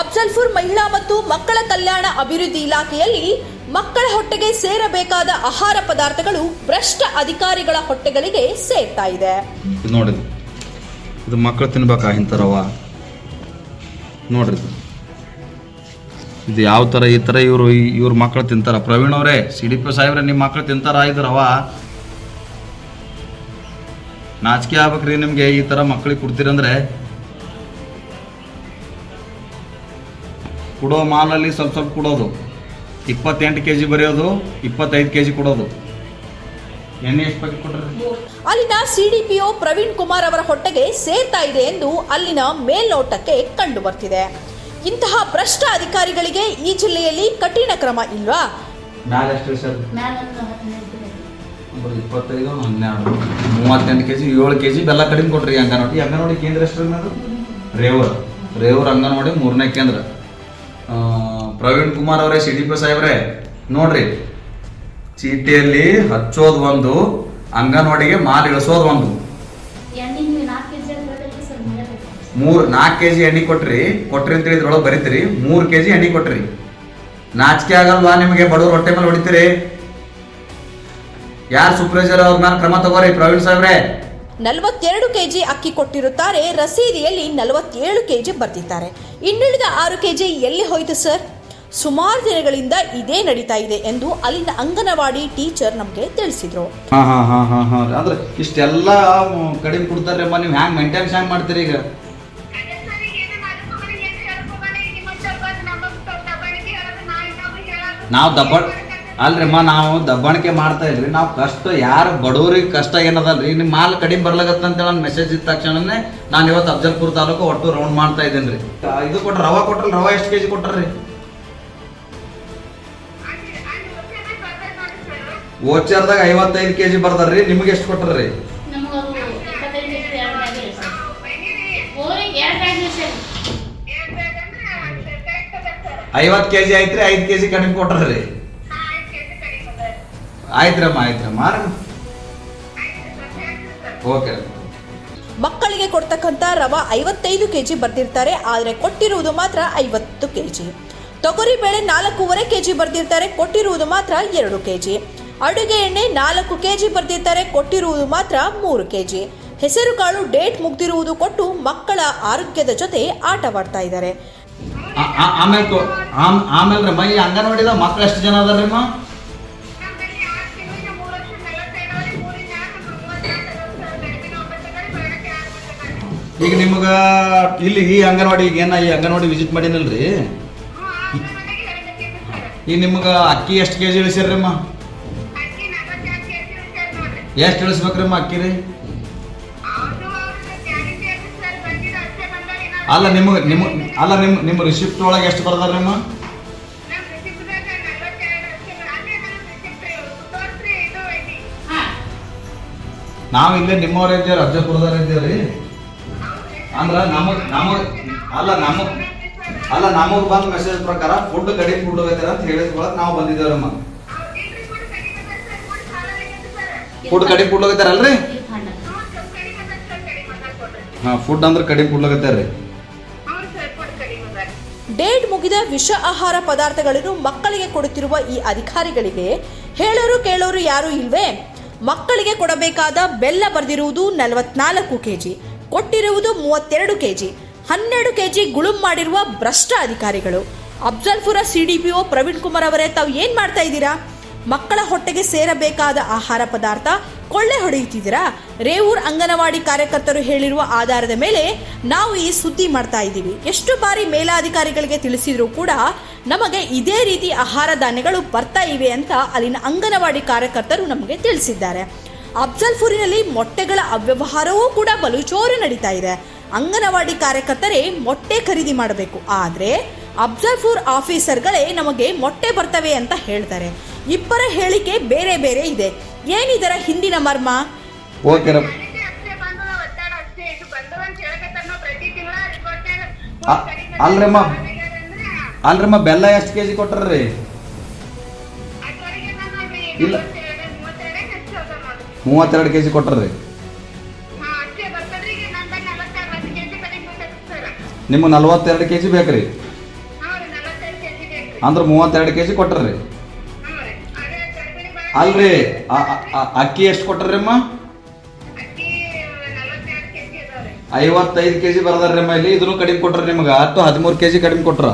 ಅಫ್ಜಲ್ಪುರ್ ಮಹಿಳಾ ಮತ್ತು ಮಕ್ಕಳ ಕಲ್ಯಾಣ ಅಭಿವೃದ್ಧಿ ಇಲಾಖೆಯಲ್ಲಿ ಮಕ್ಕಳ ಹೊಟ್ಟೆಗೆ ಸೇರಬೇಕಾದ ಆಹಾರ ಪದಾರ್ಥಗಳು ಭ್ರಷ್ಟ ಅಧಿಕಾರಿಗಳ ಹೊಟ್ಟೆಗಳಿಗೆ ಸೇರ್ತಾ ಇದೆ ನೋಡ್ರಿ ಇದು. ಮಕ್ಕಳು ತಿನ್ಬೇಕಾ ಇಂಥ ರವ ನೋಡ್ರಿ ಇದು. ಯಾವ ಥರ ಈ ಥರ ಇವರು ಇವ್ರ ಮಕ್ಕಳು ತಿಂತಾರ ಪ್ರವೀಣ್ ಅವರೇ, ಸಿ ಡಿ ಪಿ ಸಾಹೇಬ್ರೆ, ನಿಮ್ಮ ಮಕ್ಕಳು ತಿಂತಾರ ಇದು ರವ ನಾಚಿಕೆ ಆಗ್ಬೇಕ್ರಿ ನಿಮಗೆ ಈ ಥರ ಮಕ್ಕಳಿಗೆ ಕೊಡ್ತೀರಂದ್ರೆ ಕೊಡೋ ಮಾಲಲ್ಲಿ ಸ್ವಲ್ಪ ಸ್ವಲ್ಪ ಕೊಡೋದು. ಇಪ್ಪತ್ತೆಂಟು ಕೆ ಜಿ ಬರೆಯೋದು ಇಪ್ಪತ್ತೈದು ಕೆ ಜಿ ಕೊಡೋದು. ಎಣ್ಣೆ ಎಷ್ಟು ಪ್ಯಾಕೆಟ್ ಕೊಟ್ರಿ? ಅಲ್ಲಿನ ಸಿಡಿಪಿಒ ಪ್ರವೀಣ್ ಕುಮಾರ್ ಅವರ ಹೊಟ್ಟೆಗೆ ಸೇರ್ತಾ ಇದೆ ಎಂದು ಅಲ್ಲಿನ ಮೇಲ್ನೋಟಕ್ಕೆ ಕಂಡು ಬರ್ತಿದೆ. ಇಂತಹ ಭ್ರಷ್ಟ ಅಧಿಕಾರಿಗಳಿಗೆ ಈ ಜಿಲ್ಲೆಯಲ್ಲಿ ಕಠಿಣ ಕ್ರಮ ಇಲ್ವಾ? ಮ್ಯಾಲೆ ಎಷ್ಟು ಸರ್? ಇಪ್ಪತ್ತೈದು ಹನ್ನೆರಡು ಮೂವತ್ತೆಂಟು ಕೆ ಜಿ ಏಳು ಕೆ ಜಿ ಬೆಲ್ಲ ಕಡಿಮೆ ಕೊಟ್ರಿ ಅಂಗನವಾಡಿ. ಅಂಗನವಾಡಿ ಕೇಂದ್ರ ಎಷ್ಟು ರೇವರ್. ರೇವರ್ ಅಂಗನವಾಡಿ ಮೂರನೇ ಕೇಂದ್ರ. ಪ್ರವೀಣ್ ಕುಮಾರ್ ಅವರೇ ಸಿ ಡಿ ಪಿ ಸಾಹೇಬ್ರೆ ನೋಡ್ರಿ, ಚೀಟಿಯಲ್ಲಿ ಹಚ್ಚೋದು ಒಂದು, ಅಂಗನವಾಡಿಗೆ ಮಾಲ್ ಇಳಿಸೋದು ಒಂದು. ಮೂರು, ನಾಲ್ಕು ಕೆ ಜಿ ಎಣ್ಣೆ ಕೊಟ್ರಿ ಕೊಟ್ರಿ ಅಂತ ಇದ್ರೊಳಗೆ ಬರೀತೀರಿ, ಮೂರು ಕೆ ಜಿ ಎಣ್ಣೆ ಕೊಟ್ರಿ. ನಾಚಿಕೆ ಆಗಲ್ವಾ ನಿಮಗೆ, ಬಡವ್ರ ಹೊಟ್ಟೆ ಮೇಲೆ ಹೊಡಿತೀರಿ? ಯಾರು ಸೂಪರ್ವೈಸರ್ ಅವ್ರ ಮೇಲೆ ಕ್ರಮ ತಗೋರಿ, ಪ್ರವೀಣ್ ಸಾಹೇಬ್ರೆ? ನಲವತ್ತೆರಡು ಕೆಜಿ ಅಕ್ಕಿ ಕೊಟ್ಟಿರುತ್ತಾರೆ. ರಸೀದಿಯಲ್ಲಿ ನಲವತ್ತೇಳು ಕೆಜಿ ಬರ್ತಿದ್ದಾರೆ ಇನ್ನುಳಿದ ಆರು ಕೆಜಿ ಎಲ್ಲಿ ಹೋಯ್ತು ಸರ್? ಸುಮಾರು ದಿನಗಳಿಂದ ಇದೇ ನಡೀತಾ ಇದೆ ಎಂದು ಅಲ್ಲಿನ ಅಂಗನವಾಡಿ ಟೀಚರ್ ನಮಗೆ ತಿಳಿಸಿದ್ರು. ಹಾ ಹಾ ಹಾ ಹಾ ಹಾ. ಅಂದ್ರೆ ಇಷ್ಟೆಲ್ಲ ಕಡಿಮೆ ನೀವು ಹ್ಯಾಂಗ್ ಮೇಂಟೈನ್ಸ್ ಹ್ಯಾಂಗ್ ಮಾಡ್ತೀರಿ ಈಗ? ನಾವು ದಬ್ಬ ಅಲ್ರಿಮ್ಮ ನಾವು ದಬ್ಬಾಣಿಕೆ ಮಾಡ್ತಾ ಇಲ್ರಿ ನಾವು ಕಷ್ಟ ಯಾರು ಬಡವ್ರಿಗೆ ಕಷ್ಟ ಏನದಲ್ರಿ? ನಿಮ್ಮ ಮಾಲ್ ಕಡಿಮೆ ಬರ್ಲಾಗತ್ತ ಅಂತ ನನ್ನ ಮೆಸೇಜ್ ಇದ್ದ ತಕ್ಷಣನೇ ನಾನು ಇವತ್ತು ಅಫಜಲ್ಪುರ ತಾಲೂಕು ಒಟ್ಟು ರೌಂಡ್ ಮಾಡ್ತಾ ಇದ್ದೇನೆ ರೀ ಇದು ಕೊಟ್ರ ರವಾ ಕೊಟ್ರಲ್ಲ ರವಾ ಎಷ್ಟು ಕೆಜಿ ಕೊಟ್ರಿ ಓಚರ್ದಾಗ ಐವತ್ತೈದು ಕೆಜಿ ಬರ್ದಾರ್ರಿ ನಿಮಗೆ ಎಷ್ಟು ಕೊಟ್ರಿ ಐವತ್ತು ಕೆ ಜಿ ಐತ್ರಿ ಐದು ಕೆಜಿ ಕಡಿಮೆ ಕೊಟ್ರಿ ಆಯ್ತ್ರಮ್ಮ ಆಯ್ತ್ರಮ್ಮ ಓಕೆ. ಮಕ್ಕಳಿಗೆ ಕೊಡ್ತಕ್ಕಂಥ ರವ ಐವತ್ತೈದು ಕೆಜಿ ಬರ್ದಿರ್ತಾರೆ ಆದರೆ ಕೊಟ್ಟಿರುವುದು ಮಾತ್ರ ಐವತ್ತು ಕೆಜಿ. ತೊಗರಿ ಬೇಳೆ ನಾಲ್ಕೂವರೆ ಕೆಜಿ ಬರ್ದಿರ್ತಾರೆ ಕೊಟ್ಟಿರುವುದು ಮಾತ್ರ ಎರಡು ಕೆಜಿ. ಅಡುಗೆ ಎಣ್ಣೆ ನಾಲ್ಕು ಕೆಜಿ ಬರ್ದಿರ್ತಾರೆ ಕೊಟ್ಟಿರುವುದು ಮಾತ್ರ ಮೂರು ಕೆಜಿ. ಹೆಸರು ಕಾಳು ಡೇಟ್ ಮುಗ್ದಿರುವುದು ಕೊಟ್ಟು ಮಕ್ಕಳ ಆರೋಗ್ಯದ ಜೊತೆ ಆಟವಾಡ್ತಾ ಇದ್ದಾರೆ. ಆಮೇಲೆ ಆಮೇಲೆ ಮೈ ಅಂಗನವಾಡಿದ ಮಕ್ಕಳು ಎಷ್ಟು ಜನ ಅದಾರಮ್ಮ ಈಗ ನಿಮ್ಗ ಇಲ್ಲಿ ಈ ಅಂಗನವಾಡಿ, ಈಗ ಏನ ಈ ಅಂಗನವಾಡಿ ವಿಸಿಟ್ ಮಾಡಿನಲ್ರಿ? ಈಗ ನಿಮ್ಗ ಅಕ್ಕಿ ಎಷ್ಟು ಕೆಜಿ ಇಳಿಸಿರ್ರಮ್ಮ ಎಷ್ಟು ಇಳಿಸ್ಬೇಕ್ರಮ್ಮ ಅಕ್ಕಿ ರೀ ಅಲ್ಲ, ನಿಮ್ಗೆ ನಿಮ್ಮ ಅಲ್ಲ ನಿಮ್ಮ ನಿಮ್ಮ ರಿಸಿಪ್ಟ್ ಒಳಗೆ ಎಷ್ಟು ಬರ್ದಾರ್ರಿ ಅಮ್ಮ ನಾವು ಇಲ್ಲೇ ನಿಮ್ಮವ್ರ ಇದ್ದೇವ್ರಿ ಅಫಜಲ್ಪುರದವ್ರ ಇದ್ದೇವ್ರಿ. ಅಂದ್ರ ನಮಗ್ ನಮಗ್ ಅಲ್ಲ ನಮಗ್ ಅಲ್ಲ ನಮಗ್ ಬಂದ ಮೆಸೇಜ್ ಪ್ರಕಾರ ಫುಡ್ ಕಡಿಮೆ ಫುಡ್ ಹೋಗ್ತಾರ ಅಂತ ಹೇಳಿದ ನಾವು ಬಂದಿದ್ದೇವ್ರಮ್ಮ ಫುಡ್ ಕಡಿಮೆ ಫುಡ್ ಹೋಗೈತಾರಲ್ರಿ? ಹಾ ಫುಡ್ ಅಂದ್ರೆ ಕಡಿಮೆ ಫುಡ್ ಹೋಗ್ತಾರ್ರಿ ಡೇಟ್ ಮುಗಿದ ವಿಷ ಆಹಾರ ಪದಾರ್ಥಗಳನ್ನು ಮಕ್ಕಳಿಗೆ ಕೊಡುತ್ತಿರುವ ಈ ಅಧಿಕಾರಿಗಳಿಗೆ ಹೇಳೋರು ಕೇಳೋರು ಯಾರು ಇಲ್ವೇ? ಮಕ್ಕಳಿಗೆ ಕೊಡಬೇಕಾದ ಬೆಲ್ಲ ಬರೆದಿರುವುದು ನಲವತ್ನಾಲ್ಕು ಕೆಜಿ. ಕೊಟ್ಟಿರುವುದು ಮೂವತ್ತೆರಡು ಕೆಜಿ. ಹನ್ನೆರಡು ಕೆಜಿ ಗುಳುಂ ಮಾಡಿರುವ ಭ್ರಷ್ಟ ಅಧಿಕಾರಿಗಳು. ಅಫ್ಜಲ್ಪುರ ಸಿಡಿಪಿಒ ಪ್ರವೀಣ್ ಕುಮಾರ್ ಅವರೇ, ತಾವು ಏನ್ ಮಾಡ್ತಾ ಇದ್ದೀರಾ? ಮಕ್ಕಳ ಹೊಟ್ಟೆಗೆ ಸೇರಬೇಕಾದ ಆಹಾರ ಪದಾರ್ಥ ಕೊಳ್ಳೆ ಹೊಡೆಯುತ್ತಿದ್ದೀರಾ? ರೇವೂರ್ ಅಂಗನವಾಡಿ ಕಾರ್ಯಕರ್ತರು ಹೇಳಿರುವ ಆಧಾರದ ಮೇಲೆ ನಾವು ಈ ಸುದ್ದಿ ಮಾಡ್ತಾ ಇದ್ದೀವಿ. ಎಷ್ಟು ಬಾರಿ ಮೇಲಾಧಿಕಾರಿಗಳಿಗೆ ತಿಳಿಸಿದ್ರು ಕೂಡ ನಮಗೆ ಇದೇ ರೀತಿ ಆಹಾರ ಧಾನ್ಯಗಳು ಬರ್ತಾ ಇವೆ ಅಂತ ಅಲ್ಲಿನ ಅಂಗನವಾಡಿ ಕಾರ್ಯಕರ್ತರು ನಮಗೆ ತಿಳಿಸಿದ್ದಾರೆ. ಅಫ್ಜಲ್ಪುರಿನಲ್ಲಿ ಮೊಟ್ಟೆಗಳ ಅವ್ಯವಹಾರವೂ ಕೂಡ ಬಲು ಜೋರು ನಡೀತಾ ಇದೆ. ಅಂಗನವಾಡಿ ಕಾರ್ಯಕರ್ತರೇ ಮೊಟ್ಟೆ ಖರೀದಿ ಮಾಡಬೇಕು. ಆದರೆ ಅಫ್ಜಲ್ಪುರ್ ಆಫೀಸರ್ಗಳೇ ನಮಗೆ ಮೊಟ್ಟೆ ಬರ್ತವೆ ಅಂತ ಹೇಳ್ತಾರೆ. ಇಬ್ಬರ ಹೇಳಿಕೆ ಬೇರೆ ಬೇರೆ ಇದೆ. ಏನಿದರ ಹಿಂದಿನ ಮರ್ಮ? ಅಲ್ರಮ್ಮ ಅಲ್ರಮ್ಮ ಬೆಲ್ಲ ಎಷ್ಟು ಕೆಜಿ ಕೊಟ್ಟರ್ರಿ ಇಲ್ಲ. ಮೂವತ್ತೆರಡು ಕೆಜಿ ಕೊಟ್ಟರ್ರಿ ನಿಮ್ಗೆ ನಲ್ವತ್ತೆರಡು ಕೆಜಿ ಬೇಕ್ರಿ. ಅಂದ್ರೆ ಮೂವತ್ತೆರಡು ಕೆ ಜಿ ಕೊಟ್ಟರ್ರಿ ಅಲ್ರಿ ಅಕ್ಕಿ ಎಷ್ಟು ಕೊಟ್ಟರ್ರಿ ಅಮ್ಮ ಐವತ್ತೈದು ಕೆ ಜಿ ಬರ್ದಾರ್ರಿ ಅಮ್ಮ ಇಲ್ಲಿ ಇದನ್ನು ಕಡಿಮೆ ಕೊಟ್ರಿ ನಿಮ್ಗೆ. ಹತ್ತು ಹದಿಮೂರು ಕೆ ಜಿ ಕಡಿಮೆ ಕೊಟ್ರ.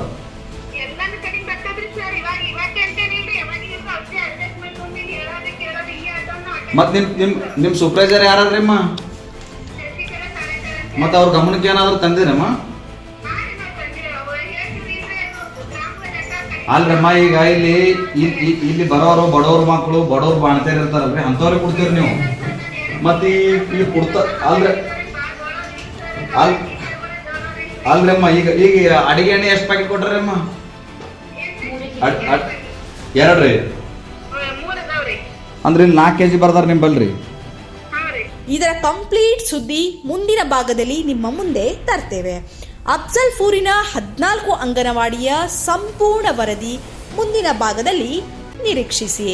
ಮತ್ತು ನಿಮ್ಮ ನಿಮ್ಮ ನಿಮ್ಮ ಸೂಪರ್ವೈಸರ್ ಯಾರಾದ್ರಿ ಅಮ್ಮ ಶಶಿಕಲಾ ಮತ್ತು ಅವ್ರ ಗಮನಕ್ಕೆ ಏನಾದ್ರು ತಂದಿರಮ್ಮ? ಅಲ್ರಮ್ಮ, ಈಗ ಇಲ್ಲಿ ಇಲ್ಲಿ ಬರೋರು, ಬಡವ್ರ ಮಕ್ಕಳು ಬಡವ್ರು ಬಾಣ್ತೇರ್ ಇರ್ತಾರಲ್ರಿ, ಅಂಥವ್ರಿಗೆ ಕೊಡ್ತೀರಿ ನೀವು. ಮತ್ತೆ ಈ ಕೊಡ್ತ ಅಲ್ರಿ ಅಲ್ ಅಲ್ರಮ್ಮ, ಈಗ ಈಗ ಅಡಿಗೆ ಎಣ್ಣೆ ಎಷ್ಟು ಪ್ಯಾಕೆಟ್ ಕೊಟ್ರಿ ಅಮ್ಮ ಎರಡು ಅಂದ್ರೆ ಇಲ್ಲಿ ನಾಲ್ಕು ಕೆಜಿ ಬರ್ದಾರ ನಿಂಬಲ್ರಿ. ಇದರ ಕಂಪ್ಲೀಟ್ ಸುದ್ದಿ ಮುಂದಿನ ಭಾಗದಲ್ಲಿ ನಿಮ್ಮ ಮುಂದೆ ತರ್ತೇವೆ. ಅಫ್ಜಲ್ಪೂರಿನ ಹದಿನಾಲ್ಕು ಅಂಗನವಾಡಿಯ ಸಂಪೂರ್ಣ ವರದಿ ಮುಂದಿನ ಭಾಗದಲ್ಲಿ ನಿರೀಕ್ಷಿಸಿ.